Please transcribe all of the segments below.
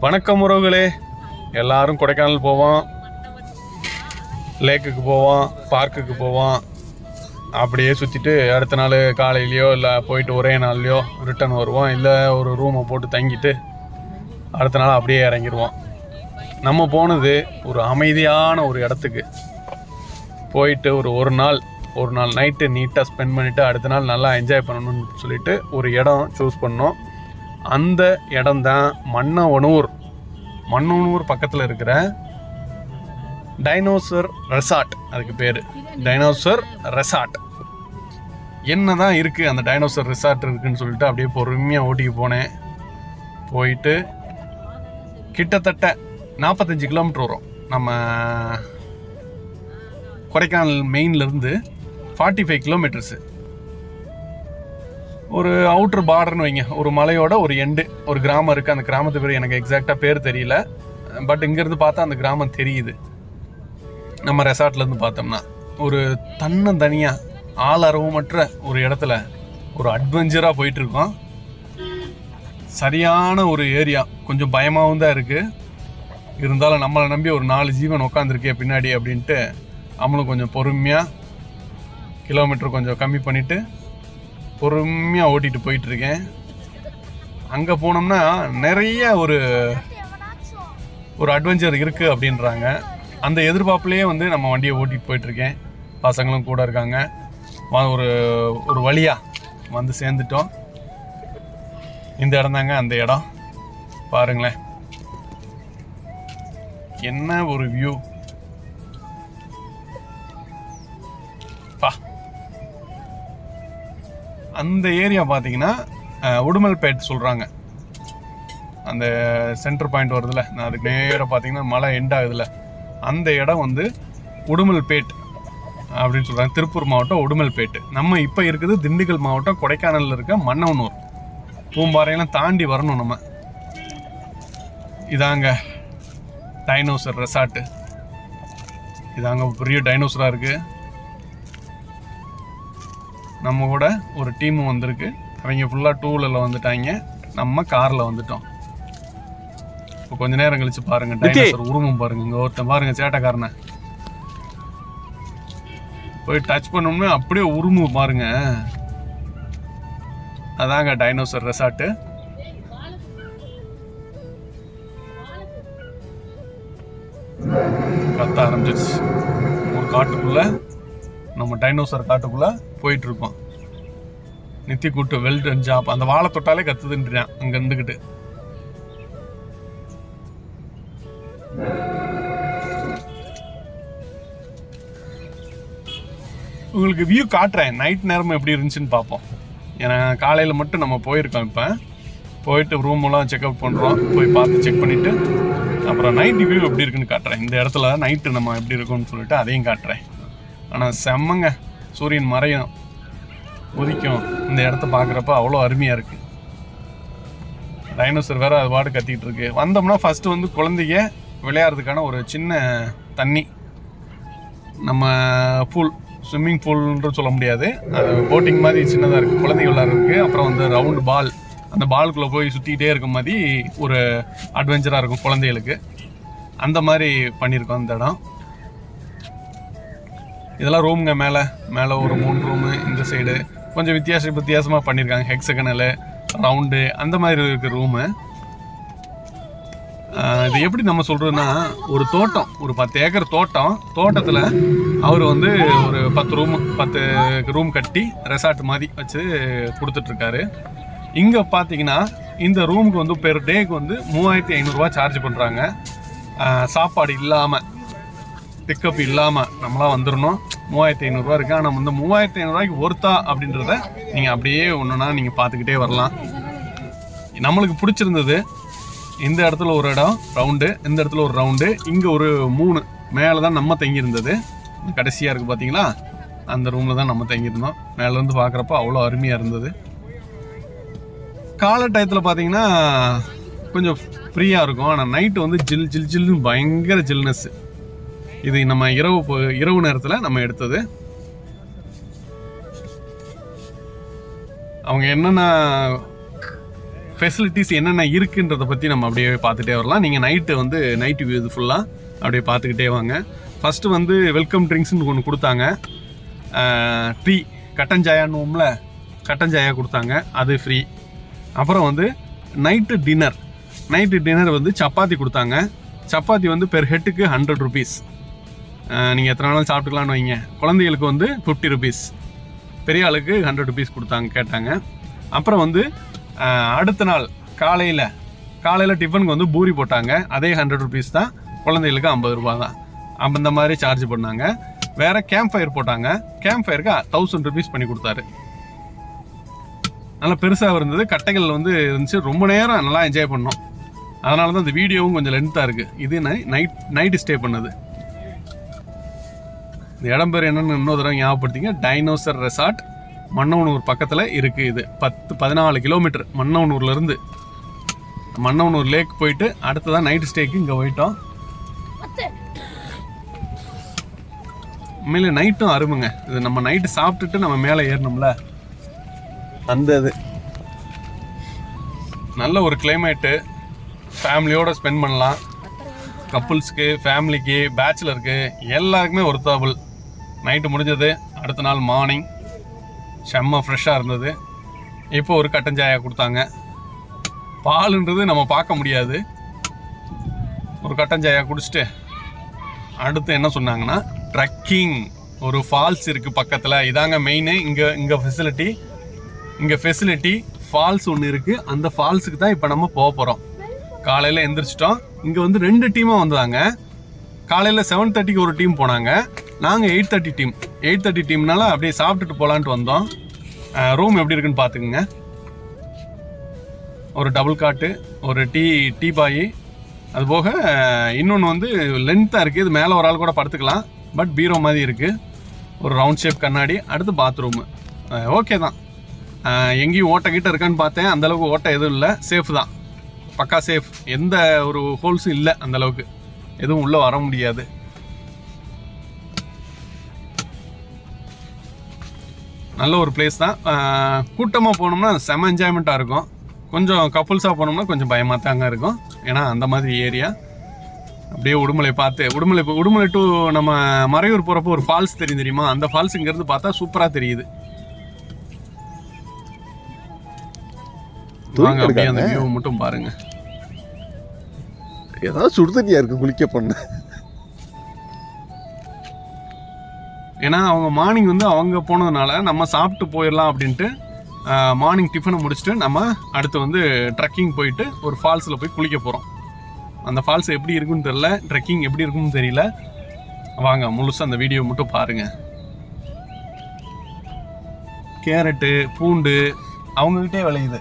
வணக்கம் உறவுகளே. எல்லாரும் கொடைக்கானல் போவோம். லேக்குக்கு போவோம் பார்க்குக்கு போவோம். அப்படியே சுற்றிட்டு அடுத்த நாள் காலையிலையோ இல்லை போயிட்டு ஒரே நாள்லையோ ரிட்டர்ன் வருவோம். இல்லை ஒரு ரூமை போட்டு தங்கிட்டு அடுத்த நாள் அப்படியே இறங்கிடுவோம் நம்ம போனது ஒரு அமைதியான ஒரு இடத்துக்கு. போயிட்டு ஒரு ஒரு நாள் ஒரு நாள் நைட்டு நீட்டாக ஸ்பெண்ட் பண்ணிவிட்டு அடுத்த நாள் நல்லா என்ஜாய் பண்ணணும்னு சொல்லிட்டு ஒரு இடம் சூஸ் பண்ணோம். அந்த இடம் தான் மன்னவனூர். மன்னவனூர் பக்கத்தில் இருக்கிற டைனோசர் ரெசார்ட் அதுக்கு பேர். Dinosaur resort. என்ன தான் இருக்குது அந்த டைனோசர் ரெசார்ட் இருக்குன்னு சொல்லிட்டு அப்படியே பொறுமையாக ஓட்டிக்கு போனேன். போயிட்டு கிட்டத்தட்ட நாற்பத்தஞ்சு கிலோமீட்டர் வரும். நம்ம கொடைக்கானல் மெயின்லேருந்து ஃபார்ட்டி ஃபைவ் கிலோமீட்டர்ஸு ஒரு அவுட்ரு பார்டர்னு வைங்க. ஒரு மலையோட ஒரு எண்டு ஒரு கிராமம் இருக்குது அந்த கிராமத்து பேர் எனக்கு எக்ஸாக்டாக பேர் தெரியல. பட் இங்கேருந்து பார்த்தா அந்த கிராமம் தெரியுது. நம்ம ரெசார்ட்லேருந்து பார்த்தோம்னா ஒரு தன்னந்தனியாக ஆளரவமற்ற ஒரு இடத்துல ஒரு அட்வென்ச்சராக போயிட்டுருக்கோம். சரியான ஒரு ஏரியா கொஞ்சம் பயமாகவும் தான் இருக்குது இருந்தாலும் நம்மளை நம்பி ஒரு நாலு ஜீவன் உட்காந்துருக்கே பின்னாடி அப்படின்ட்டு நம்மளும் கொஞ்சம் பொறுமையாக கிலோமீட்டர் கொஞ்சம் கம்மி பண்ணிவிட்டு பொறுமையாக ஓட்டிகிட்டு போயிட்டுருக்கேன். அங்கே போனோம்னா நிறைய ஒரு ஒரு அட்வென்ச்சர் இருக்குது அப்படின்றாங்க. அந்த எதிர்பார்ப்புலேயே வந்து நம்ம வண்டியை ஓட்டிகிட்டு போயிட்டுருக்கேன். பசங்களும் கூட இருக்காங்க. ஒரு ஒரு வழியாக வந்து சேர்ந்துட்டோம். இந்த இடம் தாங்க அந்த இடம். பாருங்களேன். என்ன ஒரு வியூ அந்த ஏரியா பார்த்தீங்கன்னா உடுமல்பேட் சொல்கிறாங்க அந்த சென்டர் பாயிண்ட் வருதுல்ல நான் அதுக்கு நேராக பார்த்தீங்கன்னா மலை எண்ட் ஆகுதுல்ல அந்த இடம் வந்து உடுமல்பேட் அப்படின்னு சொல்கிறாங்க திருப்பூர் மாவட்டம் உடுமல்பேட்டு. நம்ம இப்போ இருக்குது திண்டுக்கல் மாவட்டம் கொடைக்கானலில் இருக்க மன்னவனூர். பூம்பாறையெல்லாம் தாண்டி வரணும் நம்ம. இதாங்க டைனோசர் ரெசார்ட்டு இதாங்க பெரிய டைனோசராக இருக்குது நம்ம கூட ஒரு டீம் வந்திருக்கு. அவங்க ஃபுல்லாக டூ வீலரில் வந்துட்டாங்க. நம்ம காரில் வந்துட்டோம். இப்போ கொஞ்ச நேரம் கழிச்சு பாருங்க. டைனோசர் உருவம் பாருங்க. இங்கே ஒருத்தன் பாருங்க சேட்டைக்காரனை. போய் டச் பண்ணோம்னா அப்படியே உருமு பாருங்க. அதாங்க டைனோசர் ரெசார்ட்டு கத்த ஆரம்பிச்சிருச்சு. ஒரு காட்டுக்குள்ள நம்ம டைனோசர் காட்டுக்குள்ளே போயிட்டு இருக்கோம் நித்தி கூட்டு வெல்டன் ஜாப் அந்த வாழை தொட்டாலே கத்துதுன்றான் அங்கே இருந்துக்கிட்டு உங்களுக்கு வியூ காட்டுறேன். நைட் நேரம் எப்படி இருந்துச்சுன்னு பார்ப்போம். ஏன்னா காலையில் மட்டும் நம்ம போயிருக்கோம் இப்போ. போயிட்டு ரூம் எல்லாம் செக்அப் பண்ணுறோம் போய் பார்த்து செக் பண்ணிவிட்டு அப்புறம் நைட் வியூ எப்படி இருக்குன்னு காட்டுறேன். இந்த இடத்துல நைட்டு நம்ம எப்படி இருக்கும்னு சொல்லிட்டு அதையும் காட்டுறேன். ஆனால் செம்மங்க. சூரியன் மறையும் உதிக்கும். இந்த இடத்த பார்க்குறப்ப அவ்வளோ அருமையாக இருக்குது டைனோசர் வேறு அது பாட்டு கத்திக்கிட்டு இருக்கு. வந்தோம்னா ஃபஸ்ட்டு வந்து குழந்தைங்க விளையாடுறதுக்கான ஒரு சின்ன தண்ணி. நம்ம பூல் ஸ்விம்மிங் பூல்ன்ற சொல்ல முடியாது. அது போட்டிங் மாதிரி சின்னதாக இருக்குது குழந்தைங்க விளையாடுறதுக்கு. அப்புறம் வந்து ரவுண்டு பால் அந்த பாலுக்குள்ளே போய் சுற்றிக்கிட்டே இருக்க மாதிரி ஒரு அட்வென்ச்சராக இருக்கும் குழந்தைகளுக்கு. அந்த மாதிரி பண்ணியிருக்கோம் அந்த இடம். இதெல்லாம் ரூமுங்க மேலே. மேலே ஒரு மூணு ரூமு இந்த சைடு கொஞ்சம் வித்தியாச வித்தியாசமாக பண்ணியிருக்காங்க ஹெக்ஸகனல் ரவுண்டு அந்த மாதிரி இருக்கிற ரூமு இது எப்படி நம்ம சொல்கிறதுன்னா ஒரு தோட்டம். ஒரு பத்து ஏக்கர் தோட்டம். தோட்டத்தில் அவர் வந்து ஒரு பத்து ரூம் பத்து ரூம் கட்டி ரெசார்ட் மாதிரி வச்சு கொடுத்துட்ருக்காரு. இங்கே பார்த்தீங்கன்னா இந்த ரூமுக்கு வந்து பெர் டேக்கு வந்து மூவாயிரத்தி ஐநூறுரூவா சார்ஜ் பண்ணுறாங்க சாப்பாடு இல்லாமல் பிக்கப் இல்லாமல் நம்மளாம் வந்துடணும் மூவாயிரத்தி ஐநூறுரூவா இருக்குது ஆனால் இந்த மூவாயிரத்தி ஐநூறுரூவாய்க்கு ஒருத்தா அப்படின்றத நீங்கள் அப்படியே ஒன்றுனா நீங்கள் பார்த்துக்கிட்டே வரலாம். நம்மளுக்கு பிடிச்சிருந்தது இந்த இடத்துல ஒரு இடம் ரவுண்டு இந்த இடத்துல ஒரு ரவுண்டு இங்கே ஒரு மூணு மேலே தான் நம்ம தங்கியிருந்தது. கடைசியாக இருக்குது பார்த்தீங்களா அந்த ரூமில் தான் நம்ம தங்கியிருந்தோம். மேலேருந்து பார்க்குறப்ப அவ்வளோ அருமையாக இருந்தது. காலை டயத்தில் பார்த்தீங்கன்னா கொஞ்சம் ஃப்ரீயாக இருக்கும். ஆனால் நைட்டு வந்து ஜில் ஜில் ஜில்னு பயங்கர ஜில்னஸ். இது நம்ம இரவு இரவு நேரத்தில் நம்ம எடுத்தது. அவங்க என்னென்ன ஃபெசிலிட்டிஸ் என்னென்ன இருக்குன்றத பற்றி நம்ம அப்படியே பார்த்துட்டே வரலாம். நீங்கள் நைட்டு வந்து நைட் வியூ இது ஃபுல்லாக அப்படியே பார்த்துக்கிட்டே வாங்க. ஃபஸ்ட்டு வந்து வெல்கம் ட்ரிங்க்ஸ்னு ஒன்று கொடுத்தாங்க. டீ கட்டஞ்சாயான்னுவோம்ல கட்டஞ்சாயா கொடுத்தாங்க. அது ஃப்ரீ அப்புறம் வந்து நைட்டு டின்னர் நைட்டு டின்னர் வந்து சப்பாத்தி கொடுத்தாங்க. சப்பாத்தி வந்து பெர் ஹெட்டுக்கு ஹண்ட்ரட் ருபீஸ் நீங்கள் எத்தனை நாளும் சாப்பிட்டுக்கலாம்னு வைங்க. குழந்தைகளுக்கு வந்து ஃபிஃப்டி ருபீஸ் பெரிய ஆளுக்கு ஹண்ட்ரட் ருபீஸ் கொடுத்தாங்க கேட்டாங்க. அப்புறம் வந்து அடுத்த நாள் காலையில் காலையில் டிஃபனுக்கு வந்து பூரி போட்டாங்க. அதே ஹண்ட்ரட் ருபீஸ் தான் குழந்தைகளுக்கு ஐம்பது ரூபா தான். அந்த மாதிரி சார்ஜ் பண்ணாங்க. வேறு கேம்ப் ஃபயர் போட்டாங்க. கேம்ப் ஃபயருக்கு தௌசண்ட் ருபீஸ் பண்ணி கொடுத்தாரு. நல்லா பெருசாக இருந்தது. கட்டைகள் வந்து இருந்துச்சு. ரொம்ப நேரம் நல்லா என்ஜாய் பண்ணோம். அதனால தான் இந்த வீடியோவும் கொஞ்சம் லென்த்தாக இருக்குது இது நைட் நைட்டு ஸ்டே பண்ணது. இந்த இடம் பேர் என்னென்னு இன்னொரு தடவை ஞாபகப்படுத்திங்க. டைனோசர் ரெசார்ட் மன்னவனூர் பக்கத்தில் இருக்குது இது. பத்து பதினாலு கிலோமீட்டர் மன்னவனூர்லேருந்து. மன்னவனூர் லேக் போயிட்டு அடுத்ததான் நைட் ஸ்டேக்கு இங்கே போயிட்டோம். உண்மையிலே நைட்டும் அருமைங்க. இது நம்ம நைட்டு சாப்பிட்டுட்டு நம்ம மேலே ஏறணும்ல. அந்த இது. நல்ல ஒரு கிளைமேட்டு ஃபேமிலியோடு ஸ்பெண்ட் பண்ணலாம். கப்புள்ஸ்க்கு ஃபேமிலிக்கு பேச்சுலருக்கு எல்லாருக்குமே ஒருத்தாபுள் நைட்டு முடிஞ்சது. அடுத்த நாள் மார்னிங் செம்ம ஃப்ரெஷ்ஷாக இருந்தது. இப்போ ஒரு கட்டஞ்சாயா கொடுத்தாங்க. பாலுன்றது நம்ம பார்க்க முடியாது. ஒரு கட்டஞ்சாயா குடிச்சிட்டு அடுத்து என்ன சொன்னாங்கன்னா ட்ரக்கிங் ஒரு ஃபால்ஸ் இருக்குது பக்கத்தில். இதாங்க மெயின் இங்கே இங்கே ஃபெசிலிட்டி இங்கே ஃபெசிலிட்டி ஃபால்ஸ் ஒன்று இருக்குது அந்த ஃபால்ஸுக்கு தான் இப்போ நம்ம போக போகிறோம் காலையில் எந்திரிச்சிட்டோம். இங்கே வந்து ரெண்டு டீமாக வந்தாங்க. காலையில் செவன் தேர்ட்டிக்கு ஒரு டீம் போனாங்க. நாங்கள் eight thirty team eight thirty டீம்னால அப்படியே சாப்பிட்டுட்டு போகலான்ட்டு வந்தோம். ரூம் எப்படி இருக்குன்னு பார்த்துக்குங்க ஒரு டபுள் காட்டு ஒரு டீ டீ பாய் அதுபோக இன்னொன்று வந்து லென்த்தாக இருக்குது இது மேலே ஒரு ஆள் கூட படுத்துக்கலாம். பட் பீரோ மாதிரி இருக்குது ஒரு ரவுண்ட் ஷேப் கண்ணாடி அடுத்து பாத்ரூமு ஓகே தான். எங்கேயும் ஓட்டை கிட்ட இருக்கான்னு பார்த்தேன். அந்தளவுக்கு ஓட்டை எதுவும் இல்லை. சேஃப் தான். பக்கா சேஃப் எந்த ஒரு ஹோல்ஸும் இல்லை அந்தளவுக்கு எதுவும் உள்ளே வர முடியாது. நல்ல ஒரு பிளேஸ் தான். கூட்டமாக போனோம்னா செம என்ஜாய்மெண்ட்டாக இருக்கும். கொஞ்சம் கப்புள்ஸாக போனோம்னா கொஞ்சம் பயமாக தாங்க இருக்கும். ஏன்னா அந்த மாதிரி ஏரியா அப்படியே உடுமலை பார்த்து உடுமலை உடுமலை டு நம்ம மறையூர் போகிறப்போ ஒரு ஃபால்ஸ் தெரியும் தெரியுமா? அந்த ஃபால்ஸ் இங்கேருந்து பார்த்தா சூப்பராக தெரியுது. வாங்க அப்படியே அந்த வியூ மட்டும் பாருங்க. ஏதாவது சுடுதண்ணியா இருக்கு குளிக்க பண்ண. ஏன்னா அவங்க மார்னிங் வந்து அவங்க போனதுனால நம்ம சாப்பிட்டு போயிடலாம் அப்படின்ட்டு மார்னிங் டிஃபனை முடிச்சுட்டு நம்ம அடுத்து வந்து ட்ரெக்கிங் போயிட்டு ஒரு ஃபால்ஸில் போய் குளிக்க போகிறோம் அந்த ஃபால்ஸ் எப்படி இருக்குன்னு தெரியல. ட்ரெக்கிங் எப்படி இருக்குன்னு தெரியல. வாங்க முழுசாக அந்த வீடியோ மட்டும் பாருங்கள் கேரட்டு பூண்டு அவங்கக்கிட்டே விளையுது.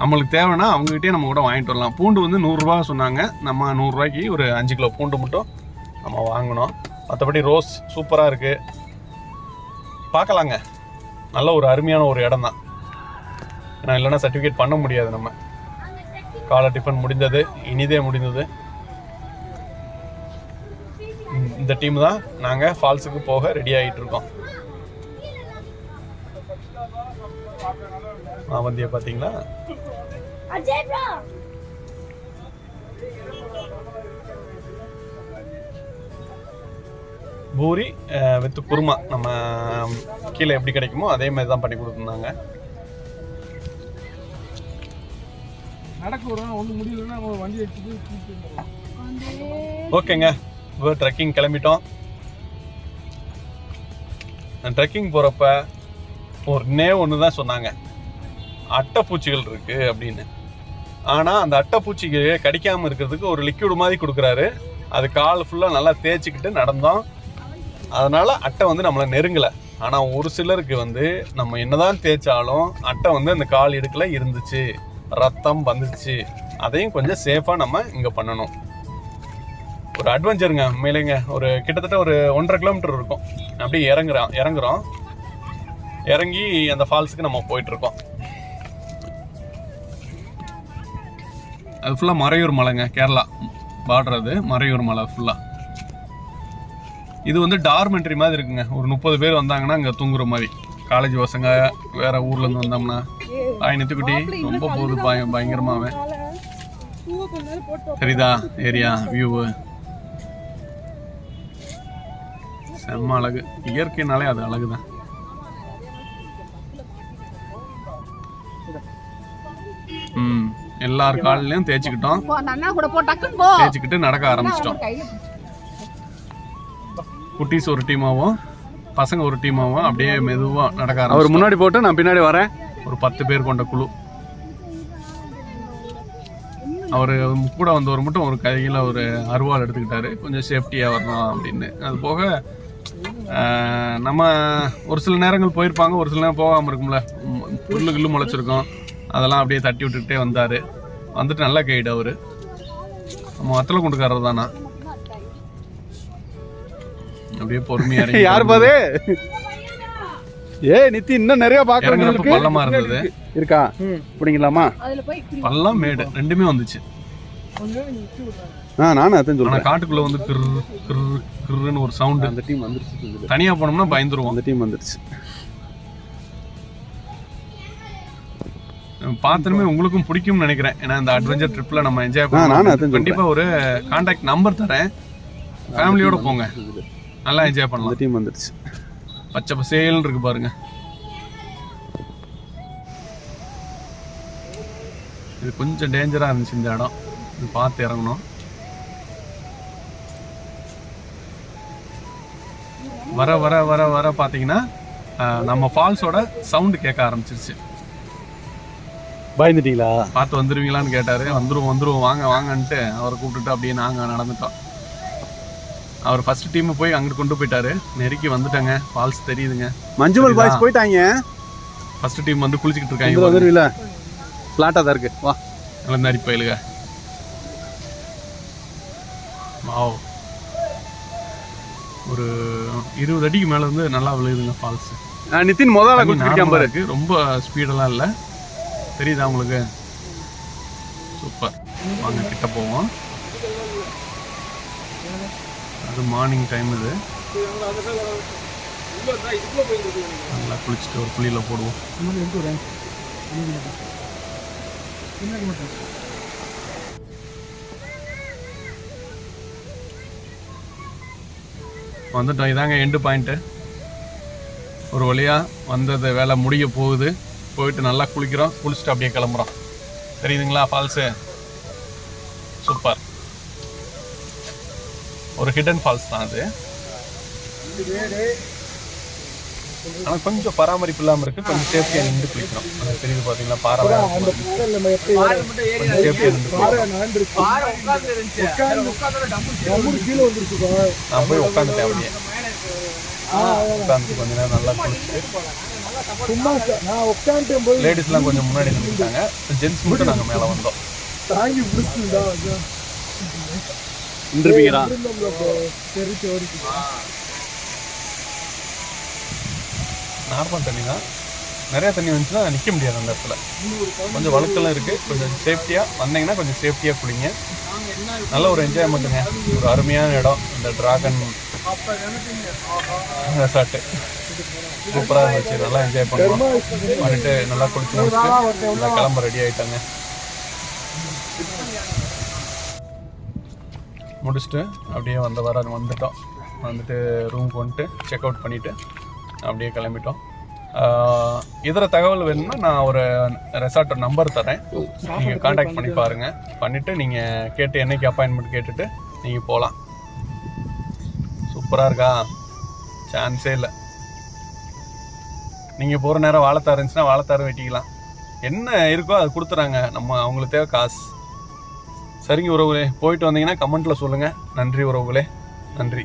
நம்மளுக்கு தேவைன்னா அவங்ககிட்டே நம்ம கூட வாங்கிட்டு வரலாம். பூண்டு வந்து நூறுரூவா சொன்னாங்க. நம்ம நூறுரூவாய்க்கு ஒரு அஞ்சு கிலோ பூண்டு மட்டும் நம்ம வாங்கினோம். மற்றபடி ரோஸ் சூப்பராக இருக்குது பார்க்கலாங்க. நல்ல ஒரு அருமையான ஒரு இடம் தான். ஏன்னா இல்லைன்னா சர்டிஃபிகேட் பண்ண முடியாது நம்ம. காலை டிஃபன் முடிந்தது இனிதே முடிந்தது. இந்த டீம் தான் நாங்கள் ஃபால்ஸுக்கு போக ரெடி ஆகிட்டு இருக்கோம். மாவந்தியை பார்த்தீங்களா? Bro with kurma. நம்ம கீழே எப்படி கிடைக்குமோ அதே மாதிரி தான் பண்ணி கொடுத்துருந்தாங்க. ஓகேங்க. இப்போ ட்ரெக்கிங் கிளம்பிட்டோம். ட்ரெக்கிங் போகிறப்ப ஒரு நே ஒன்று தான் சொன்னாங்க. அட்டைப்பூச்சிகள் இருக்கு அப்படின்னு. ஆனால் அந்த அட்டைப்பூச்சிக்கு கடிக்காமல் இருக்கிறதுக்கு ஒரு லிக்விட் மாதிரி கொடுக்குறாரு. அது கால் ஃபுல்லாக நல்லா தேய்ச்சிக்கிட்டு நடந்தோம். அதனால் அட்டை வந்து நம்மளை நெருங்கலை. ஆனால் ஒரு சிலருக்கு வந்து நம்ம என்னதான் தேய்ச்சாலும் அட்டை வந்து அந்த கால் இடுக்கில் இருந்துச்சு ரத்தம் வந்துச்சு. அதையும் கொஞ்சம் சேஃபாக நம்ம இங்கே பண்ணணும். ஒரு அட்வென்ச்சருங்க உண்மையிலேங்க ஒரு கிட்டத்தட்ட ஒரு ஒன்றரை கிலோமீட்டர் இருக்கும். அப்படியே இறங்குறோம் இறங்குறோம். இறங்கி அந்த ஃபால்ஸுக்கு நம்ம போயிட்டுருக்கோம். அது ஃபுல்லாக மறையூர் மலைங்க கேரளா. பார்டர் அது மறையூர் மலை ஃபுல்லாக இது வந்து டார்மெண்ட்ரி மாதிரி இருக்குங்க. ஒரு முப்பது பேர் வந்தாங்கன்னா இங்கே தூங்குற மாதிரி. காலேஜ் பசங்க வேற ஊர்ல இருந்து வந்தோம்னா பாய் நெத்துக்குட்டி ரொம்ப போகுது பய பயங்கரமா அவன் தெரியுதா ஏரியா வியூவு செம்ம அழகு. இயற்கைனாலே அது அழகுதான் ம் எல்லார் காலிலையும் தேய்ச்சிக்கிட்டோம். தேய்ச்சிக்கிட்டு நடக்க ஆரம்பிச்சிட்டோம். குட்டீஸ் ஒரு டீமாவும் பசங்க ஒரு டீமாவும் அப்படியே மெதுவா நடக்க அவர் முன்னாடி போட்டு நான் பின்னாடி வரேன். ஒரு பத்து பேர் கொண்ட குழு. அவர் கூட வந்தவர் மட்டும் ஒரு கையில் ஒரு அருவாள் எடுத்துக்கிட்டாரு. கொஞ்சம் சேஃப்டியாக வரணும் அப்படின்னு. அது போக நம்ம ஒரு சில நேரங்கள் போயிருப்பாங்க ஒரு சில நேரம் போகாமல் இருக்கும்ல. புல்லு கில்லு முளைச்சிருக்கோம். அதெல்லாம் அப்படியே தட்டி விட்டுக்கிட்டே வந்தார். வந்துட்டு நல்ல கைடு அவர். நம்ம வத்தலை கொண்டுக்காரர் தானா அப்படியே பொறுமையா இறங்கி யார் பாது? ஏ நித்தி இன்னும் நிறைய பாக்குறேன் பள்ளமா இருந்தது. இருக்கா? பிடிங்களாமா அதுல போய் இப்படி பள்ளம் மேடு ரெண்டுமே வந்துச்சு. ஆ நானும் அதான் சொல்றேன். காட்டுக்குள்ள வந்து கிரு கிரு கிருன்னு ஒரு சவுண்டு அந்த டீம் வந்துருச்சு. தனியா போனோம்னா பயந்துருவோம். அந்த டீம் வந்துருச்சு. பார்த்தனுமே உங்களுக்கும் பிடிக்கும்னு நினைக்கிறேன். ஏன்னா இந்த அட்வென்ச்சர் ட்ரிப்ல நம்ம என்ஜாய் சொல்றேன். கண்டிப்பா ஒரு கான்டாக்ட் நம்பர் தரேன். ஃபேமிலியோட போங்க. நல்லா என்ஜாய் பண்ணலாம். டீம் வந்துருச்சு. பச்சை பசேல்னு இருக்கு பாருங்க. இது கொஞ்சம் டேஞ்சரா இருந்துச்சு இந்த இடம். இது பார்த்து இறங்கணும். வர வர வர வர பார்த்தீங்கன்னா ஆஹ், நம்ம ஃபால்ஸோட சவுண்டு கேட்க ஆரம்பிச்சிருச்சு. பயந்துட்டீங்களா? பார்த்து வந்துருவீங்களான்னு கேட்டாரு. வந்துருவோம் வந்துருவோம் வாங்க வாங்கன்ட்டு அவரை கூப்பிட்டுட்டு அப்படியே நாங்க நடந்துட்டோம். அவர் ஃபர்ஸ்ட் டீம் போய் அங்கிட்டு கொண்டு போயிட்டாரு. நெருக்கி வந்துட்டாங்க. ஃபால்ஸ் தெரியுதுங்க. மஞ்சுமல்? பாய்ஸ் போயிட்டாங்க. ஃபர்ஸ்ட் டீம் வந்து குளிச்சுக்கிட்டு இருக்காங்க வந்துருவீல பிளாட்டா தான் இருக்கு. வா. இளந்தாரி பயிலுக வாவ் ஒரு இருபது அடிக்கு மேல இருந்து நல்லா விழுகுதுங்க ஃபால்ஸ் நிதின் முதல்ல குடிச்சிருக்கான் பாரு. இருக்கு. ரொம்ப ஸ்பீடெல்லாம் இல்லை. தெரியுதா உங்களுக்கு? சூப்பர் வாங்க கிட்ட போவோம். அது மார்னிங் டைம் இது. நல்லா குளிச்சுட்டு ஒரு குழியில போடுவோம். வந்துட்டோம். இதாங்க எண்டு பாயிண்ட்டு ஒரு வழியா வந்தது வேலை முடிய போகுது. போயிட்டு நல்லா குளிக்கிறோம். குளிச்சுட்டு அப்படியே கிளம்புறோம். தெரியுதுங்களா ஃபால்ஸு சூப்பர். ஒரு ஹிடன் ஃபால்ஸ் தான் அது. ஆனால் கொஞ்சம் பராமரிப்பு இல்லாமல் இருக்கு. கொஞ்சம் சேஃப்டியாக நின்று குளிக்கணும் அது தெரியுது பார்த்தீங்களா பாறை நான் போய் உட்காந்துட்டேன் அப்படியே. உட்காந்து கொஞ்ச நேரம் நல்லா குளிச்சுட்டு. நான் உட்காந்துட்டேன் போய் லேடிஸ்லாம் கொஞ்சம் முன்னாடி நின்றுட்டாங்க. ஜென்ஸ் மட்டும் நாங்கள் மேலே வந்தோம். தாங்கி பிடிச்சிருந்தா நின்றுப்பீங்களா தெரிச்சு ஓடி நார்மல் தண்ணி தான் நிறைய தண்ணி வந்துச்சுன்னா நிற்க முடியாது அந்த இடத்துல. கொஞ்சம் வழுக்கெல்லாம் இருக்குது கொஞ்சம் சேஃப்டியாக வந்தீங்கன்னா கொஞ்சம் சேஃப்டியாக குளிங்க. நல்ல ஒரு என்ஜாய்மெண்ட்டுங்க ஒரு அருமையான இடம். இந்த டிராகன் ரெசார்ட்டு சூப்பராக இருந்துச்சு. நல்லா என்ஜாய் பண்ணோம் வந்துட்டு நல்லா குளிச்சு முடிச்சுட்டு நல்லா கிளம்ப ரெடி ஆயிட்டாங்க. முடிச்சுட்டு அப்படியே வந்த வர வந்துட்டோம். வந்துட்டு ரூமுக்கு வந்துட்டு செக் அவுட் பண்ணிவிட்டு அப்படியே கிளம்பிட்டோம். இதர தகவல் வேணும்னா நான் ஒரு ரெசார்ட் நம்பர் தரேன். நீங்கள் காண்டாக்ட் பண்ணி பாருங்கள் பண்ணிவிட்டு நீங்கள் கேட்டு என்னைக்கு அப்பாயின்மெண்ட் கேட்டுட்டு நீங்கள் போகலாம் சூப்பராக இருக்கா? சான்ஸே இல்லை. நீங்கள் போகிற நேரம் வாழைத்தார் இருந்துச்சுன்னா வாழைத்தார் வெட்டிக்கலாம். என்ன இருக்கோ அது கொடுத்துறாங்க. நம்ம அவங்களுக்கு தேவை காசு. சரிங்க உறவுகளே போயிட்டு வந்தீங்கன்னா கமெண்ட்டில் சொல்லுங்கள் நன்றி உறவுகளே. நன்றி.